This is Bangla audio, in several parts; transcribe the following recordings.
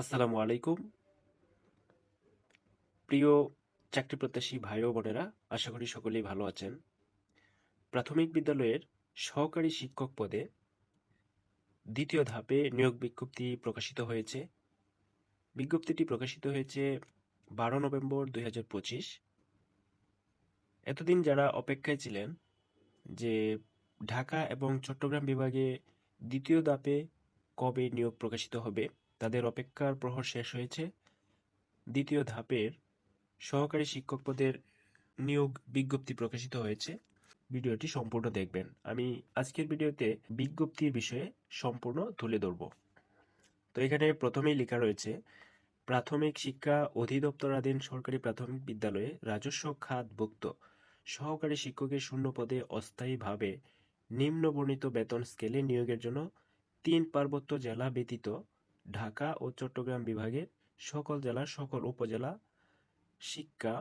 আসসালামু আলাইকুম। প্রিয় চাকরি প্রত্যাশী ভাই ও বোনেরা, আশা করি সকলেই ভালো আছেন। প্রাথমিক বিদ্যালয়ের সহকারী শিক্ষক পদে দ্বিতীয় ধাপে নিয়োগ বিজ্ঞপ্তি প্রকাশিত হয়েছে। বিজ্ঞপ্তিটি প্রকাশিত হয়েছে বারো নভেম্বর দুই হাজার পঁচিশ। এতদিন যারা অপেক্ষায় ছিলেন যে ঢাকা এবং চট্টগ্রাম বিভাগে দ্বিতীয় ধাপে কবে নিয়োগ প্রকাশিত হবে তাদের অপেক্ষার প্রহর শেষ হয়েছে। দ্বিতীয় ধাপের সহকারী শিক্ষক পদের নিয়োগ বিজ্ঞপ্তি প্রকাশিত হয়েছে। ভিডিওটি সম্পূর্ণ দেখবেন। আমি আজকের ভিডিওতে বিজ্ঞপ্তির বিষয়ে সম্পূর্ণ তুলে ধরব। তো এখানে প্রথমেই লেখা রয়েছে, প্রাথমিক শিক্ষা অধিদপ্তরাধীন সরকারি প্রাথমিক বিদ্যালয়ে রাজস্ব খাতভুক্ত। সহকারী শিক্ষকের শূন্য পদে অস্থায়ীভাবে নিম্নবর্ণিত বেতন স্কেলে নিয়োগের জন্য তিন পার্বত্য জেলা ব্যতীত ঢাকা ও চট্টগ্রাম বিভাগের সকল জেলার সকল উপজেলা শিক্ষা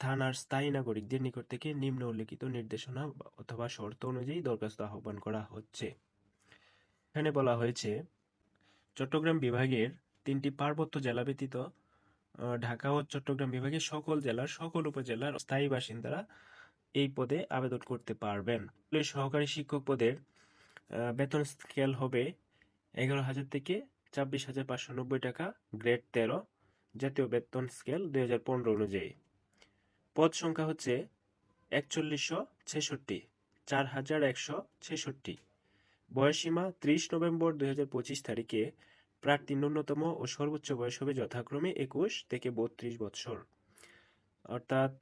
থানার স্থায়ী নাগরিকদের নিকট থেকে নিম্ন উল্লেখিত নির্দেশনা অথবা শর্ত অনুযায়ী দরখাস্ত আহ্বান করা হচ্ছে। এখানে বলা হয়েছে, চট্টগ্রাম বিভাগের তিনটি পার্বত্য জেলা ব্যতীত ঢাকা ও চট্টগ্রাম বিভাগের সকল জেলার সকল উপজেলার স্থায়ী বাসিন্দারা এই পদে আবেদন করতে পারবেন। সহকারী শিক্ষক পদের বেতন স্কেল হবে এগারো হাজার থেকে ছাব্বিশ হাজার পাঁচশো নব্বই টাকা, গ্রেড তেরো, জাতীয় বেতন স্কেল দুই হাজার পনেরো অনুযায়ী। পদ সংখ্যা হচ্ছে একচল্লিশশো ছেষট্টি, চার হাজার একশো ছেষট্টি। বয়সীমা ত্রিশ নভেম্বর দুই হাজার পঁচিশ তারিখে প্রার্থী ন্যূনতম ও সর্বোচ্চ বয়স হবে যথাক্রমে একুশ থেকে বত্রিশ বৎসর। অর্থাৎ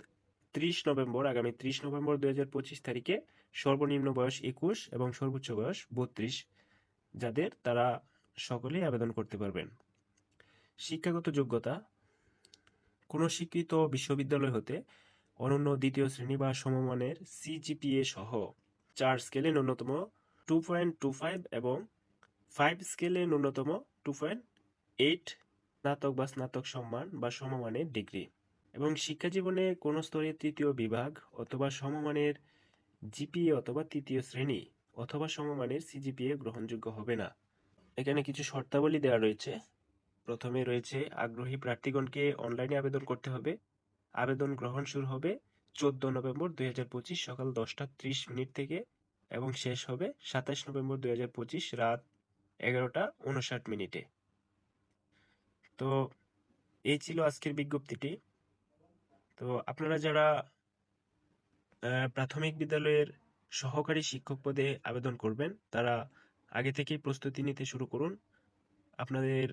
ত্রিশ নভেম্বর, আগামী ত্রিশ নভেম্বর দুই হাজার পঁচিশ তারিখে সর্বনিম্ন বয়স একুশ এবং সর্বোচ্চ বয়স বত্রিশ। যাদের তারা সকলেই আবেদন করতে পারবেন। শিক্ষাগত যোগ্যতা, কোনো স্বীকৃত বিশ্ববিদ্যালয় হতে অনন্য দ্বিতীয় শ্রেণি বা সমমানের সিজিপিএ সহ চার স্কেলে ন্যূনতম টু পয়েন্ট টু ফাইভ এবং ফাইভ স্কেলে ন্যূনতম টু পয়েন্ট এইট স্নাতক বা স্নাতক সম্মান বা সমমানের ডিগ্রি এবং শিক্ষা জীবনে কোনো স্তরে তৃতীয় বিভাগ অথবা সমমানের জিপিএ অথবা তৃতীয় শ্রেণি অথবা সমমানের সিজিপিএ গ্রহণযোগ্য হবে না। এখানে কিছু শর্তাবলী দেওয়া রয়েছে। প্রথমে রয়েছে, আগ্রহী প্রার্থীগণকে অনলাইনে আবেদন করতে হবে। আবেদন গ্রহণ শুরু হবে চোদ্দ নভেম্বর দুই হাজার পঁচিশ সকাল দশটা ত্রিশ মিনিট থেকে এবং শেষ হবে সাতাশ নভেম্বর দুই হাজার পঁচিশ রাত এগারোটা উনষাট মিনিটে। তো এই ছিল আজকের বিজ্ঞপ্তিটি। তো আপনারা যারা প্রাথমিক বিদ্যালয়ের সহকারী শিক্ষক পদে আবেদন করবেন, তারা আগে থেকেই প্রস্তুতি নিতে শুরু করুন। আপনাদের